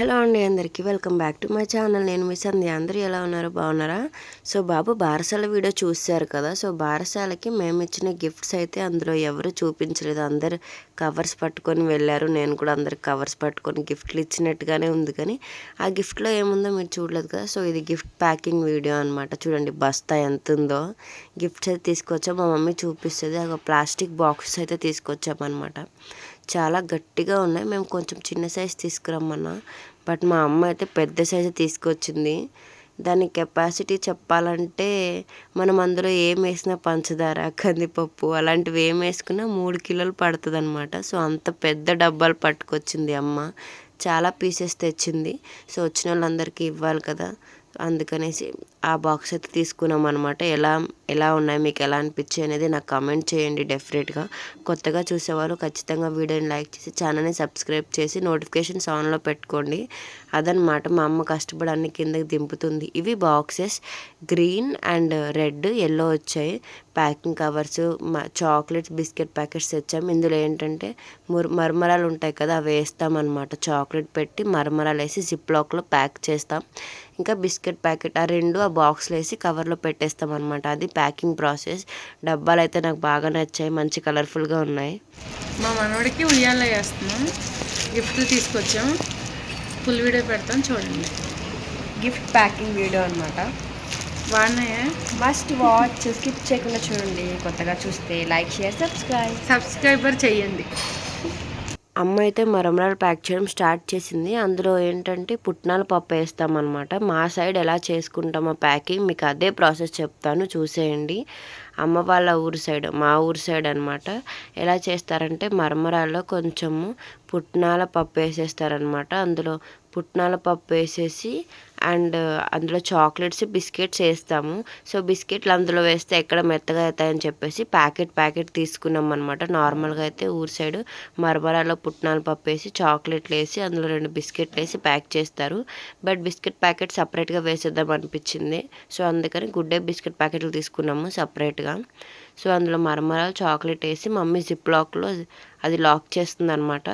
Hello అండి అందరికీ welcome back to my channel. నేను మీ సంధ్య. అందరూ ఎలా ఉన్నారు? బాగున్నారా? సో బాబు బారసాల వీడియో చూశారు కదా. సో బారసాలకి మేము ఇచ్చిన గిఫ్ట్స్ అయితే అందులో ఎవరు చూపించలేదు. అందరు కవర్స్ పట్టుకొని వెళ్ళారు. నేను కూడా అందరికి కవర్స్ పట్టుకొని గిఫ్ట్లు ఇచ్చినట్టుగానే ఉంది కానీ ఆ గిఫ్ట్లో ఏముందో మీరు చూడలేదు కదా. సో ఇది గిఫ్ట్ ప్యాకింగ్ వీడియో అనమాట చూడండి బస్తా ఎంత ఉందో గిఫ్ట్స్ అయితే తీసుకొచ్చా. మా మమ్మీ చూపిస్తుంది. ఒక ప్లాస్టిక్ బాక్సెస్ అయితే తీసుకొచ్చామన్నమాట. చాలా గట్టిగా ఉన్నాయి. మేము కొంచెం చిన్న సైజ్ తీసుకురమ్మన్నా. బట్ మా అమ్మ అయితే పెద్ద సైజు తీసుకొచ్చింది. దాని కెపాసిటీ చెప్పాలంటే మనం అందులో ఏం వేసినా పంచదార కందిపప్పు అలాంటివి ఏం వేసుకున్నా మూడు కిలోలు పడుతుంది అనమాట సో అంత పెద్ద డబ్బాలు పట్టుకొచ్చింది అమ్మ. చాలా పీసెస్ తెచ్చింది. సో వచ్చిన వాళ్ళందరికీ ఇవ్వాలి కదా. అందుకనేసి ఆ బాక్స్ అయితే తీసుకున్నాం అనమాట ఎలా ఎలా ఉన్నాయి మీకు ఎలా అనిపించాయి అనేది నాకు కమెంట్ చేయండి డెఫినెట్గా కొత్తగా చూసేవారు ఖచ్చితంగా వీడియోని లైక్ చేసి ఛానల్ని సబ్స్క్రైబ్ చేసి నోటిఫికేషన్స్ ఆన్లో పెట్టుకోండి. అదనమాట మా అమ్మ కష్టపడి అన్ని కిందకి దింపుతుంది. ఇవి boxes green and red yellow వచ్చాయి. Packing covers chocolates biscuit packets తెచ్చాము. ఇందులో ఏంటంటే ముర్ మరమరాలు ఉంటాయి కదా అవి వేస్తామన్నమాట. చాక్లెట్ పెట్టి మరమరాలు వేసి జిప్ లాక్లో ప్యాక్ చేస్తాం. ఇంకా బిస్కెట్ ప్యాకెట్ ఆ రెండు ఆ బాక్స్లో వేసి కవర్లో పెట్టేస్తాం అనమాట అది ప్యాకింగ్ ప్రాసెస్. డబ్బాలు అయితే నాకు బాగా నచ్చాయి మంచి కలర్ఫుల్గా ఉన్నాయి. మా మనవడికి ఉయ్యాల వేస్తున్నాం. గిఫ్ట్లు తీసుకొచ్చాం ఫుల్ వీడియో పెడతాం చూడండి. గిఫ్ట్ ప్యాకింగ్ వీడియో అనమాట బాగున్నాయా మస్ట్ వాచ్ స్కిప్ చేయకుండా చూడండి. కొత్తగా చూస్తే లైక్ షేర్ సబ్స్క్రైబ్. సబ్స్క్రైబర్ చెయ్యండి. అమ్మ అయితే మరమరాలు ప్యాక్ చేయడం స్టార్ట్ చేసింది. అందులో ఏంటంటే పుట్నాల పప్పు వేస్తామన్నమాట. మా సైడ్ ఎలా చేసుకుంటామో ప్యాకింగ్ మీకు అదే ప్రాసెస్ చెప్తాను. చూసేయండి. అమ్మ వాళ్ళ ఊరు సైడ్ మా ఊరు సైడ్ అనమాట ఎలా చేస్తారంటే మరమరాల్లో కొంచెము పుట్నాల పప్పు వేసేస్తారనమాట అందులో పుట్నాల పప్పు వేసేసి అండ్ అందులో చాక్లెట్స్ బిస్కెట్స్ వేస్తాము. సో బిస్కెట్లు అందులో వేస్తే ఎక్కడ మెత్తగా అవుతాయని చెప్పేసి ప్యాకెట్ ప్యాకెట్ తీసుకున్నాం అనమాట నార్మల్గా అయితే ఊరు సైడ్ మరమరాలో పుట్నాల పప్పు వేసి చాక్లెట్లు వేసి అందులో రెండు బిస్కెట్లు వేసి ప్యాక్ చేస్తారు. బట్ బిస్కెట్ ప్యాకెట్ సపరేట్గా వేసేద్దాం అనిపించింది. సో అందుకని గుడ్డే బిస్కెట్ ప్యాకెట్లు తీసుకున్నాము సపరేట్గా. సో అందులో మరమరాలు చాక్లెట్ వేసి మమ్మీ జిప్ లాక్లో అది లాక్ చేస్తుంది అనమాట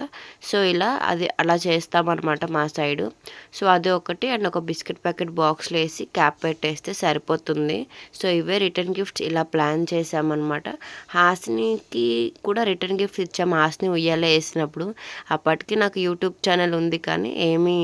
సో ఇలా అది అలా చేస్తామన్నమాట మా సైడు. సో అది ఒకటి అండ్ ఒక బిస్కెట్ ప్యాకెట్ బాక్స్లో వేసి క్యాప్ పెట్టేస్తే సరిపోతుంది. సో ఇవే రిటర్న్ గిఫ్ట్స్ ఇలా ప్లాన్ చేసామన్నమాట హాస్నికి కూడా రిటర్న్ గిఫ్ట్స్ ఇచ్చాము హాస్ని ఉయ్యాలే వేసినప్పుడు. అప్పటికి నాకు యూట్యూబ్ ఛానల్ ఉంది కానీ ఏమీ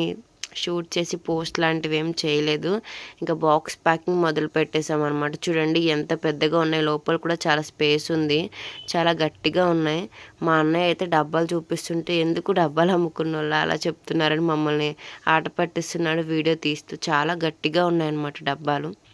షూట్ చేసి పోస్ట్ లాంటివి ఏం చేయలేదు. ఇంకా బాక్స్ ప్యాకింగ్ మొదలు పెట్టేసాం అనమాట చూడండి ఎంత పెద్దగా ఉన్నాయి. లోపల కూడా చాలా స్పేస్ ఉంది. చాలా గట్టిగా ఉన్నాయి. మా అన్నయ్య అయితే డబ్బాలు చూపిస్తుంటే ఎందుకు డబ్బాలు అమ్ముకున్న వాళ్ళు అలా చెప్తున్నారని మమ్మల్ని ఆట పట్టిస్తున్నాడు. వీడియో తీస్తూ చాలా గట్టిగా ఉన్నాయన్నమాట డబ్బాలు.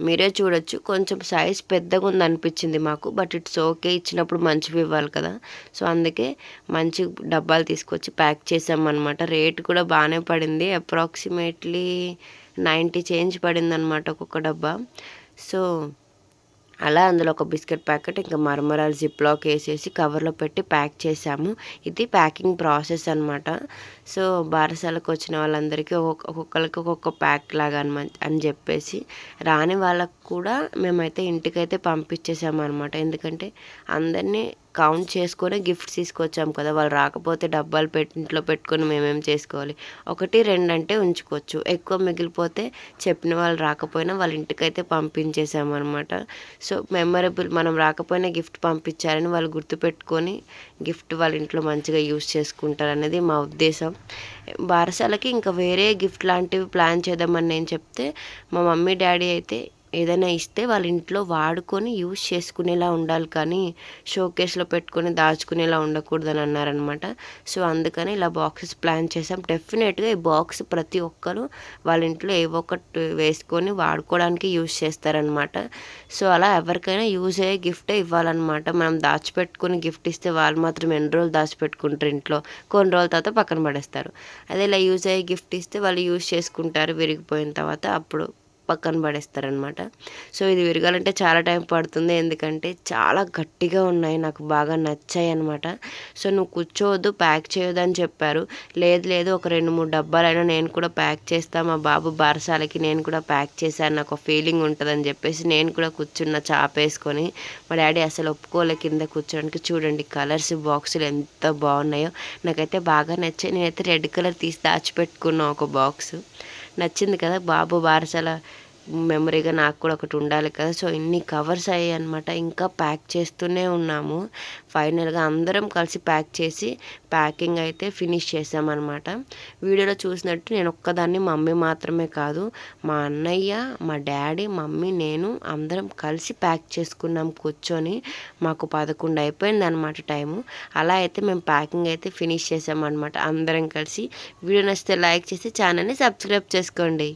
మీరే చూడొచ్చు. కొంచెం సైజ్ పెద్దగా ఉంది అనిపించింది మాకు బట్ ఇట్స్ ఓకే ఇచ్చినప్పుడు మంచివి ఇవ్వాలి కదా. సో అందుకే మంచి డబ్బాలు తీసుకొచ్చి ప్యాక్ చేసామన్నమాట రేట్ కూడా బాగానే పడింది. అప్రాక్సిమేట్లీ నైంటీ చేంజ్ పడింది అనమాట ఒక్కొక్క డబ్బా. సో అలా అందులో ఒక బిస్కెట్ ప్యాకెట్ ఇంకా మరమరాలు జిప్లాక్ వేసేసి కవర్లో పెట్టి ప్యాక్ చేసాము ఇది ప్యాకింగ్ ప్రాసెస్ అనమాట సో బారసాలకు వచ్చిన వాళ్ళందరికీ ఒక్కొక్కరికి ఒక్కొక్క ప్యాక్ లాగా అని అని చెప్పేసి రాని వాళ్ళకు కూడా మేమైతే ఇంటికైతే పంపించేసాము అనమాట ఎందుకంటే అందరినీ కౌంట్ చేసుకొని గిఫ్ట్స్ తీసుకొచ్చాం కదా. వాళ్ళు రాకపోతే డబ్బాలు పెట్టి ఇంట్లో పెట్టుకొని మేమేం చేసుకోవాలి? ఒకటి రెండు అంటే ఉంచుకోవచ్చు. ఎక్కువ మిగిలిపోతే చెప్పిన వాళ్ళు రాకపోయినా వాళ్ళ ఇంటికైతే పంపించేసామన్నమాట. సో మెమరబుల్ మనం రాకపోయినా గిఫ్ట్ పంపించారని వాళ్ళు గుర్తుపెట్టుకొని గిఫ్ట్ వాళ్ళ ఇంట్లో మంచిగా యూస్ చేసుకుంటారు అనేది మా ఉద్దేశం. బారసాలకి ఇంకా వేరే గిఫ్ట్ లాంటివి ప్లాన్ చేద్దామని నేను చెప్తే మా మమ్మీ డాడీ అయితే ఏదైనా ఇస్తే వాళ్ళ ఇంట్లో వాడుకొని యూజ్ చేసుకునేలా ఉండాలి కానీ షోకేస్లో పెట్టుకొని దాచుకునేలా ఉండకూడదని అన్నారనమాట సో అందుకని ఇలా బాక్సెస్ ప్లాన్ చేసాం డెఫినెట్గా ఈ బాక్స్ ప్రతి ఒక్కరు వాళ్ళ ఇంట్లో ఏవో ఒకటి వేసుకొని వాడుకోవడానికి యూజ్ చేస్తారనమాట. సో అలా ఎవరికైనా యూజ్ అయ్యే గిఫ్టే ఇవ్వాలన్నమాట మనం దాచిపెట్టుకుని గిఫ్ట్ ఇస్తే వాళ్ళు మాత్రం ఎన్ని రోజులు దాచిపెట్టుకుంటారు ఇంట్లో? కొన్ని రోజుల తర్వాత పక్కన పడేస్తారు. అదే ఇలా యూజ్ అయ్యే గిఫ్ట్ ఇస్తే వాళ్ళు యూజ్ చేసుకుంటారు విరిగిపోయిన తర్వాత అప్పుడు. పక్కన పడేస్తారనమాట సో ఇది విరగాలంటే చాలా టైం పడుతుంది. ఎందుకంటే చాలా గట్టిగా ఉన్నాయి. నాకు బాగా నచ్చాయి అనమాట సో నువ్వు కూర్చోవద్దు ప్యాక్ చేయొద్దు అని చెప్పారు. లేదు లేదు ఒక రెండు మూడు డబ్బాలైనా నేను కూడా ప్యాక్ చేస్తా. మా బాబు బారసాలకి నేను కూడా ప్యాక్ చేశాను. నాకు ఫీలింగ్ ఉంటుందని చెప్పేసి నేను కూడా కూర్చున్న చాపేసుకొని మా డాడీ అసలు ఒప్పుకోలే కింద కూర్చోడానికి. చూడండి కలర్స్ బాక్సులు ఎంత బాగున్నాయో. నాకైతే బాగా నచ్చాయి. నేనైతే రెడ్ కలర్ తీసి దాచిపెట్టుకున్నా ఒక బాక్స్. నచ్చింది కదా బాబు బారసాల మెమరీగా నాకు కూడా ఒకటి ఉండాలి కదా. సో ఇన్ని కవర్స్ అయ్యాయి అనమాట ఇంకా ప్యాక్ చేస్తూనే ఉన్నాము. ఫైనల్గా అందరం కలిసి ప్యాక్ చేసి ప్యాకింగ్ అయితే ఫినిష్ చేసామన్నమాట వీడియోలో చూసినట్టు నేను ఒక్కదాన్ని మమ్మీ మాత్రమే కాదు. మా అన్నయ్య మా డాడీ మమ్మీ నేను అందరం కలిసి ప్యాక్ చేసుకున్నాం కూర్చొని. మాకు పదకొండు అయిపోయింది అనమాట టైము. అలా అయితే మేము ప్యాకింగ్ అయితే ఫినిష్ చేసామన్నమాట అందరం కలిసి. వీడియో నచ్చితే లైక్ చేసి ఛానల్ని సబ్స్క్రైబ్ చేసుకోండి.